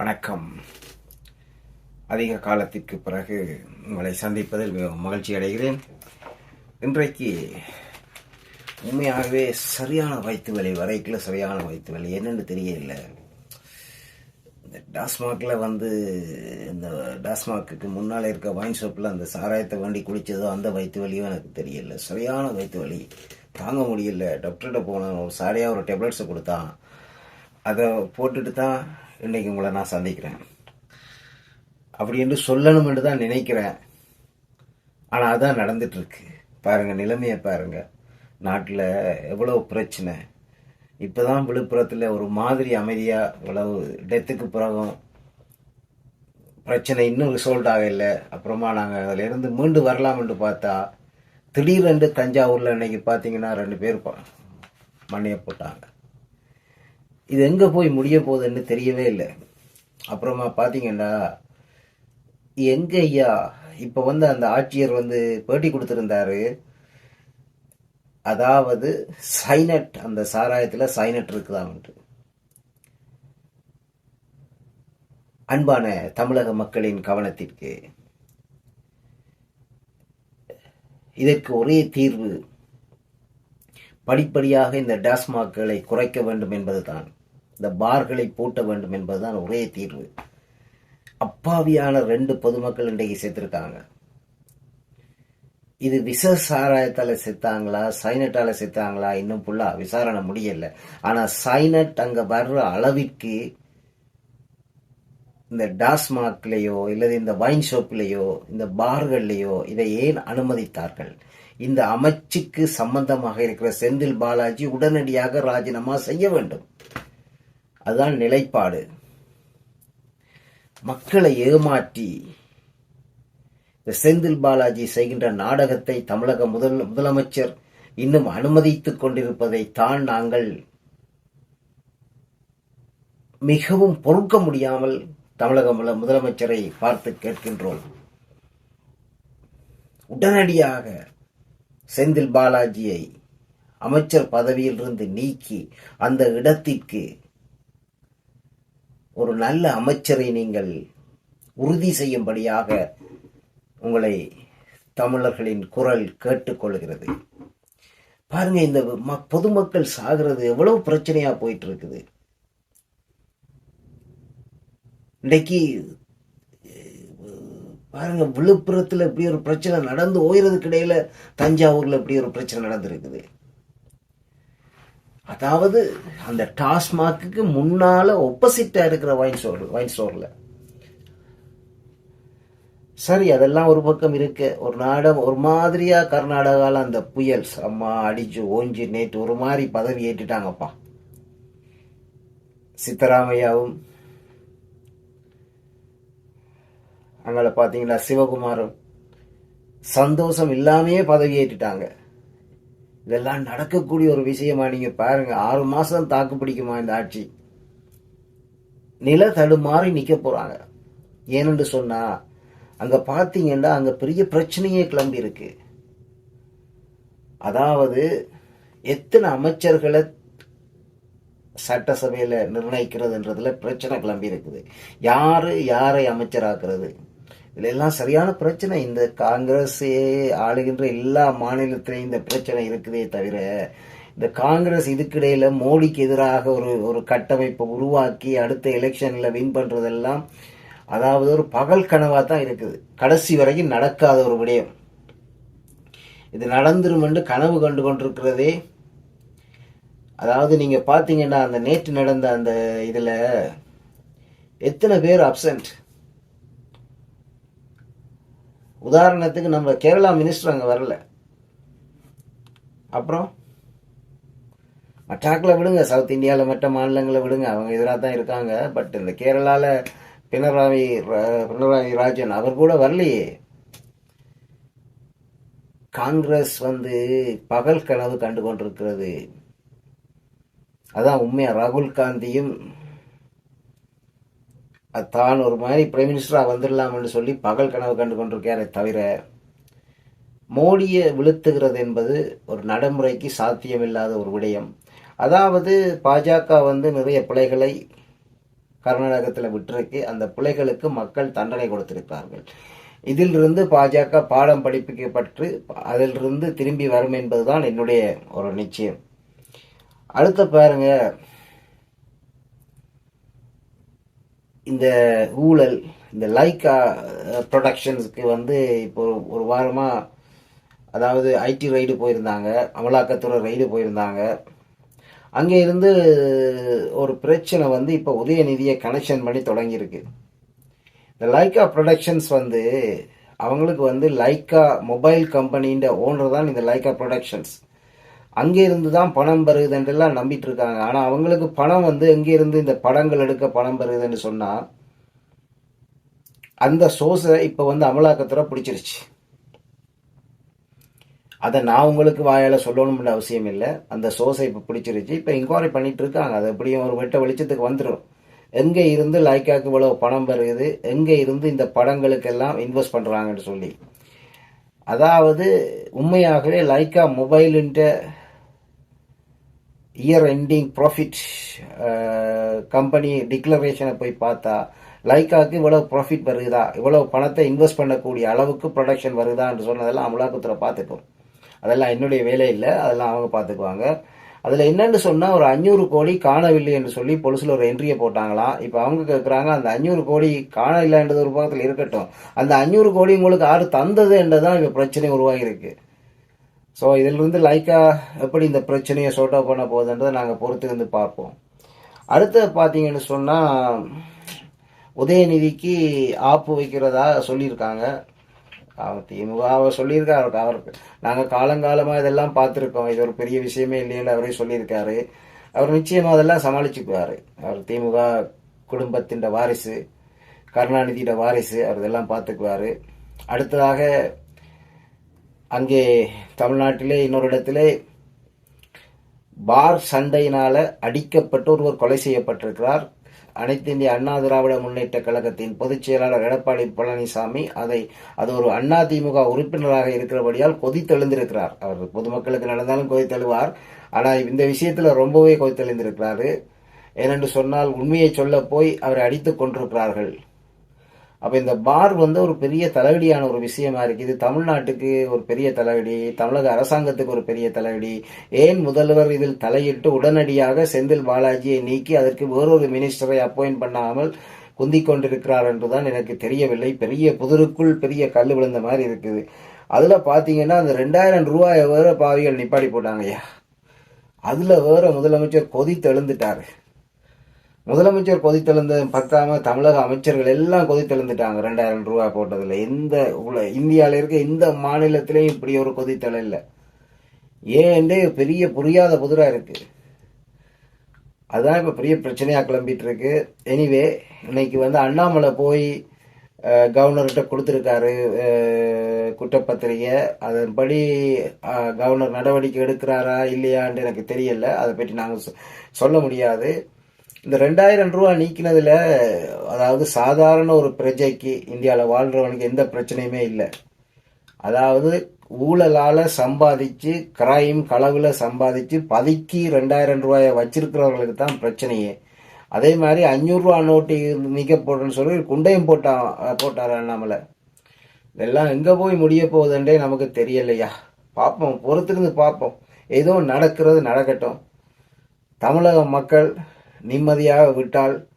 வணக்கம். அதிக காலத்திற்கு பிறகு உங்களை சந்திப்பதில் மிகவும் மகிழ்ச்சி அடைகிறேன். இன்றைக்கு உண்மையாகவே சரியான வயிற்று வலி வரைக்கில் சரியான வயிற்று வலி என்னென்னு தெரியல இந்த டாஸ்மாகில் வந்து இந்த டாஸ்மாக்கு முன்னால் இருக்க வைன் ஷாப்பில் அந்த சாராயத்தை வண்டி குடித்ததோ அந்த வயிற்று வலியும் எனக்கு தெரியல சரியான வயிற்று வலி. தாங்க முடியல டாக்டர்கிட்ட போனேன் ஒரு சாரியாக ஒரு டேப்லெட்ஸை கொடுத்தான். அதை போட்டுட்டு தான் இன்றைக்கி உங்களை நான் சந்திக்கிறேன். அப்படி என்று சொல்லணும் என்று தான் நினைக்கிறேன். ஆனால் அதான் நடந்துட்டுருக்கு. பாருங்கள் நிலைமையை பாருங்கள் நாட்டில் எவ்வளோ பிரச்சனை. இப்போ தான் விழுப்புரத்தில் ஒரு மாதிரி அமைதியாக இவ்வளவு டெத்துக்கு பிறகும் பிரச்சனை இன்னும் ரிசோல்ட் ஆகலை அப்புறமா நாங்கள் அதிலேருந்து மீண்டு வரலாம்னு பார்த்தா திடீரென்று தஞ்சாவூரில் இன்னைக்கு பார்த்தீங்கன்னா ரெண்டு பேர் மண்ணையை போட்டாங்க. இது எங்கே போய் முடிய போகுதுன்னு தெரியவே இல்லை. அப்புறமா பார்த்தீங்கன்னா எங்க ஐயா இப்போ வந்து அந்த ஆட்சியர் வந்து பேட்டி கொடுத்துருந்தாரு. அதாவது சைனட் அந்த சாராயத்தில் சைனட் இருக்குதான்ட்டு அன்பான தமிழக மக்களின் கவனத்திற்கு. இதற்கு ஒரே தீர்வு படிப்படியாக இந்த டாஸ்மாக்களை குறைக்க வேண்டும் என்பதுதான். இந்த பார்களை பூட்ட வேண்டும் என்பதுதான் ஒரே தீர்வு. அப்பாவியான ரெண்டு பொதுமக்கள் இன்றைக்கு செத்துருக்காங்க. இது விச சாராயத்தால் செத்தாங்களா சைனட்டால் செத்தாங்களா இன்னும் ஃபுல்லாக விசாரணை முடியல. ஆனால் சைனட் அங்கே வர்ற அளவிற்கு இந்த டாஸ்மாக்லேயோ இல்லது இந்த வைன் ஷாப்லேயோ இந்த பார்கள்லேயோ இதை ஏன் அனுமதித்தார்கள்? இந்த அமைச்சுக்கு சம்பந்தமாக இருக்கிற செந்தில் பாலாஜி உடனடியாக ராஜினாமா செய்ய வேண்டும். அதுதான் நிலைப்பாடு. மக்களை ஏமாற்றி இந்த செந்தில் பாலாஜி செய்கின்ற நாடகத்தை தமிழக முதல் முதலமைச்சர் இன்னும் அனுமதித்துக் கொண்டிருப்பதை தான் நாங்கள் மிகவும் பொறுக்க முடியாமல் தமிழக முதலமைச்சரை பார்த்து கேட்கின்றோம். உடனடியாக செந்தில் பாலாஜியை அமைச்சர் பதவியிலிருந்து நீக்கி அந்த இடத்திற்கு ஒரு நல்ல அமைச்சரை நீங்கள் உறுதி செய்யும்படியாக உங்களை தமிழர்களின் குரல் கேட்டுக்கொள்கிறது. பாருங்க இந்த ம- பொதுமக்கள் சாகிறது எவ்வளவு பிரச்சனையா போயிட்டு இருக்குது இன்னைக்கு பாருங்க விழுப்புரத்தில் இப்படி ஒரு பிரச்சனை நடந்து ஓய்றதுக்கு இடையில தஞ்சாவூர்ல இப்படி ஒரு பிரச்சனை நடந்திருக்குது. அதாவது அந்த டாஸ்மாக்கு முன்னால ஒப்போசிட்டா இருக்கிற வைன் ஸ்டோர் வைன் ஸ்டோர்ல சரி அதெல்லாம் ஒரு பக்கம் இருக்கு. ஒரு நாடம் ஒரு மாதிரியா கர்நாடகால அந்த புயல் அம்மா அடிச்சு ஓஞ்சி நேற்று ஒரு மாதிரி பதவி ஏற்றிட்டாங்கப்பா. சித்தராமையாவும் அங்கே பார்த்தீங்கன்னா சிவகுமாரும் சந்தோஷம் இல்லாமையே பதவி ஏற்றிட்டாங்க. இதெல்லாம் நடக்கக்கூடிய ஒரு விஷயமா நீங்க பாருங்க. ஆறு மாசம் தாக்கு பிடிக்குமா இந்த ஆட்சி? நில தடுமாறி நிக்க போறாங்க. ஏனென்று சொன்னா அங்க பாத்தீங்கன்னா அங்க பெரிய பிரச்சனையே கிளம்பி இருக்கு. அதாவது எத்தனை அமைச்சர்களை சட்டசபையில நிர்ணயிக்கிறதுன்றதுல பிரச்சனை கிளம்பி இருக்குது. யாரு யாரை அமைச்சராக்குறது? இதெல்லாம் எல்லாம் சரியான பிரச்சனை. இந்த காங்கிரஸ் ஆளுகின்ற எல்லா மாநிலத்திலையும் இந்த பிரச்சனை இருக்குதே தவிர இந்த காங்கிரஸ் இதுக்கிடையில் மோடிக்கு எதிராக ஒரு ஒரு கட்டமைப்பை உருவாக்கி அடுத்த எலெக்ஷனில் வின் பண்ணுறதெல்லாம் அதாவது ஒரு பகல் கனவாக தான் இருக்குது. கடைசி வரைக்கும் நடக்காத ஒரு விடயம். இது நடந்துரும் என்று கனவு கண்டு கொண்டிருக்கிறதே. அதாவது நீங்கள் பார்த்தீங்கன்னா அந்த நேற்று நடந்த அந்த இதில் எத்தனை பேர் அப்சென்ட் உதாரணத்துக்கு நம்ம கேரளா மினிஸ்டர் அங்கே வரல. அப்புறம் மற்றாக்கில் விடுங்க சவுத் இந்தியாவில் மற்ற மாநிலங்களை விடுங்க அவங்க எதிராக தான் இருக்காங்க. பட் இந்த கேரளாவில் பினராயி ரா- பினராயி ராஜன் அவர் கூட வரலையே. காங்கிரஸ் வந்து பகல் கனவு கண்டு கொண்டிருக்கிறது அதான் உண்மையாக ராகுல் காந்தியும் தான் ஒரு மாதிரி பிரைம் மினிஸ்டராக வந்துடலாம்னு சொல்லி பகல் கனவு கண்டு கொண்டிருக்காரே தவிர மோடியை விழுத்துகிறது என்பது ஒரு நடைமுறைக்கு சாத்தியமில்லாத ஒரு விடயம். அதாவது பாஜக வந்து நிறைய பிழைகளை கர்நாடகத்தில் விட்டிருக்கு. அந்த பிள்ளைகளுக்கு மக்கள் தண்டனை கொடுத்திருக்கிறார்கள். இதிலிருந்து பாஜக பாடம் படிப்பிக்கப்பட்டு அதிலிருந்து திரும்பி வரும் என்பதுதான் என்னுடைய ஒரு நிச்சயம். அடுத்த பாருங்கள் இந்த ஊழல் இந்த லைக்கா ப்ரொடக்ஷன்ஸுக்கு வந்து இப்போ ஒரு- ஒரு வாரமாக அதாவது ஐடி ரைடு போயிருந்தாங்க அமலாக்கத்துறை ரைடு போயிருந்தாங்க. அங்கே இருந்து ஒரு பிரச்சனை வந்து இப்போ உதயநிதியை கனெக்ஷன் பண்ணி தொடங்கியிருக்கு. இந்த லைக்கா ப்ரொடக்ஷன்ஸ் வந்து அவங்களுக்கு வந்து லைக்கா மொபைல் கம்பெனின்ற ஓனர் தான் இந்த லைக்கா ப்ரொடக்ஷன்ஸ் அங்கே இருந்து தான் பணம் பெறுகுதுன்றெல்லாம் நம்பிட்டு இருக்காங்க ஆனால் அவங்களுக்கு பணம் வந்து எங்கேருந்து இந்த படங்கள் எடுக்க பணம் பெறுகுதுன்னு சொன்னால் அந்த சோர்ஸை இப்போ வந்து அமலாக்கத்துறை பிடிச்சிருச்சு. அதை நான் உங்களுக்கு வாயால் சொல்லணும்னு அவசியம் இல்லை. அந்த சோர்ஸை இப்போ பிடிச்சிருச்சு. இப்போ இன்கொயரி பண்ணிட்டு இருக்காங்க அது எப்படியும் ஒரு வெட்ட வெளிச்சத்துக்கு வந்துடும் எங்கே இருந்து லைக்காக்கு இவ்வளவு பணம் பெறுகுது எங்கே இருந்து இந்த படங்களுக்கெல்லாம் இன்வெஸ்ட் பண்ணுறாங்கன்னு சொல்லி. அதாவது உண்மையாகவே லைக்கா மொபைலுன்ற இயர் எண்டிங் ப்ராஃபிட் கம்பெனி டிக்ளரேஷனை போய் பார்த்தா லைக்காவுக்கு இவ்வளவு ப்ராஃபிட் வருதா? இவ்வளவு பணத்தை இன்வெஸ்ட் பண்ணக்கூடிய அளவுக்கு ப்ரொடக்ஷன் வருதான்னு சொன்னதெல்லாம் அமலாக்கத்தில் பார்த்துக்கும். அதெல்லாம் என்னுடைய வேலை இல்லை அதெல்லாம் அவங்க பார்த்துக்குவாங்க. அதில் என்னன்னு சொன்னால் ஒரு அஞ்சூறு கோடி காணவில்லை என்று சொல்லி பொலிசில் ஒரு என்ட்ரியை போட்டாங்களாம் இப்போ அவங்க கேட்குறாங்க அந்த அஞ்சூறு கோடி காணவில்லைன்றது ஒரு பக்கத்தில் இருக்கட்டும். அந்த அஞ்சூறு கோடி உங்களுக்கு யாரு தந்தது என்றதான் இப்போ பிரச்சனை உருவாகியிருக்கு. ஸோ இதிலிருந்து லைக்கா எப்படி இந்த பிரச்சனையை சோர்ட் அவுட் பண்ண போகுதுன்றதை நாங்கள் பொறுத்திருந்து பார்ப்போம். அடுத்து பார்த்தீங்கன்னு சொன்னால் உதயநிதிக்கு ஆப்பு வைக்கிறதா சொல்லியிருக்காங்க. அவர் திமுக அவர் சொல்லியிருக்காரு அவருக்கு நாங்கள் காலங்காலமாக இதெல்லாம் பார்த்துருக்கோம். இது ஒரு பெரிய விஷயமே இல்லைன்னு அவரே சொல்லியிருக்காரு. அவர் நிச்சயமாக அதெல்லாம் சமாளிச்சுக்குவார். அவர் திமுக குடும்பத்தின் வாரிசு கருணாநிதியோட வாரிசு அவர் இதெல்லாம் பார்த்துக்குவார். அடுத்ததாக அங்கே தமிழ்நாட்டிலே இன்னொரு இடத்துல பார் சண்டையினால் அடிக்கப்பட்டு ஒருவர் கொலை செய்யப்பட்டிருக்கிறார். அனைத்து இந்திய அண்ணா திராவிட முன்னேற்ற கழகத்தின் பொதுச் செயலாளர் எடப்பாடி பழனிசாமி அதை அது ஒரு அண்ணா திமுக உறுப்பினராக இருக்கிறபடியால் கொதித்தெழுந்திருக்கிறார். அவர் பொதுமக்களுக்கு நடந்தாலும் கொதித்தெழுவார். ஆனால் இந்த விஷயத்தில் ரொம்பவே கொதித்தெழுந்திருக்கிறாரு. ஏனென்று சொன்னால் உண்மையை சொல்ல போய் அவரை அடித்துக் கொண்டிருக்கிறார்கள். அப்போ இந்த பார் வந்து ஒரு பெரிய தலைவலியான ஒரு விஷயமா இருக்குது தமிழ்நாட்டுக்கு ஒரு பெரிய தலைவலி தமிழக அரசாங்கத்துக்கு ஒரு பெரிய தலைவலி. ஏன் முதல்வர் இதில் தலையிட்டு உடனடியாக செந்தில் பாலாஜியை நீக்கி அதற்கு வேறொரு மினிஸ்டரை அப்பாயிண்ட் பண்ணாமல் குந்திக் கொண்டிருக்கிறார் என்றுதான் எனக்கு தெரியவில்லை. பெரிய புதருக்குள் பெரிய கல் விழுந்த மாதிரி இருக்குது. அதில் பார்த்தீங்கன்னா அந்த ரெண்டாயிரம் ரூபாயை வேற பாவிகள் நிப்பாடி போட்டாங்கய்யா. அதில் வேற முதலமைச்சர் கொதித்து எழுந்துட்டாரு முதலமைச்சர் கொதித்தெழுந்து பத்தாம தமிழக அமைச்சர்கள் எல்லாம் கொதித்தெழுந்துட்டாங்க ரெண்டாயிரம் ரூபாய் போட்டதில் எந்த உல இந்தியாவில் இருக்க எந்த மாநிலத்திலையும் இப்படி ஒரு கொதித்தலை இல்லை ஏன்டே பெரிய புரியாத புதிராக இருக்குது அதுதான் இப்போ பெரிய பிரச்சனையாக கிளம்பிட்டு இருக்கு எனிவே இன்னைக்கு வந்து அண்ணாமலை போய் கவர்னர்கிட்ட கொடுத்துருக்காரு. குற்றப்பத்திரிகை. அதன்படி கவர்னர் நடவடிக்கை எடுக்கிறாரா இல்லையான்னு எனக்கு தெரியல. அதை பற்றி நாங்கள் சொ- சொல்ல முடியாது. இந்த ரெண்டாயிரம் ரூபா நீக்கினதில் அதாவது சாதாரண ஒரு பிரஜைக்கு இந்தியாவில் வாழ்றவனுக்கு எந்த பிரச்சனையுமே இல்லை. அதாவது ஊழலால் சம்பாதிச்சு கிரைம் களவில் சம்பாதிச்சு பதுக்கி ரெண்டாயிரம் ரூபாயை வச்சிருக்கிறவர்களுக்கு தான் பிரச்சனையே. அதே மாதிரி அஞ்சூறுரூவா நோட்டு நீக்க போடுறேன்னு சொல்லி குண்டையும் போட்டான் போட்டார் அண்ணாமலை இதெல்லாம் எங்கே போய் முடிய போகுதுன்றே நமக்கு தெரியலையா? பார்ப்போம் பொறுத்திருந்து பார்ப்போம் ஏதோ நடக்கிறது நடக்கட்டும். தமிழக மக்கள் நிம்மதியாக விட்டால்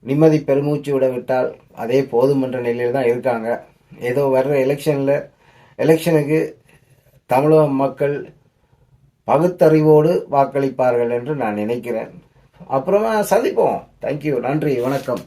நிம்மதி பெருமூச்சு விட விட்டால் அதே போதும் என்ற நிலையில் தான் இருக்காங்க. ஏதோ வர்ற எலெக்ஷனில் எலெக்ஷனுக்கு தமிழக மக்கள் பகுத்தறிவோடு வாக்களிப்பார்கள் என்று நான் நினைக்கிறேன். அப்புறமா சந்திப்போம். தேங்க்யூ நன்றி. வணக்கம்.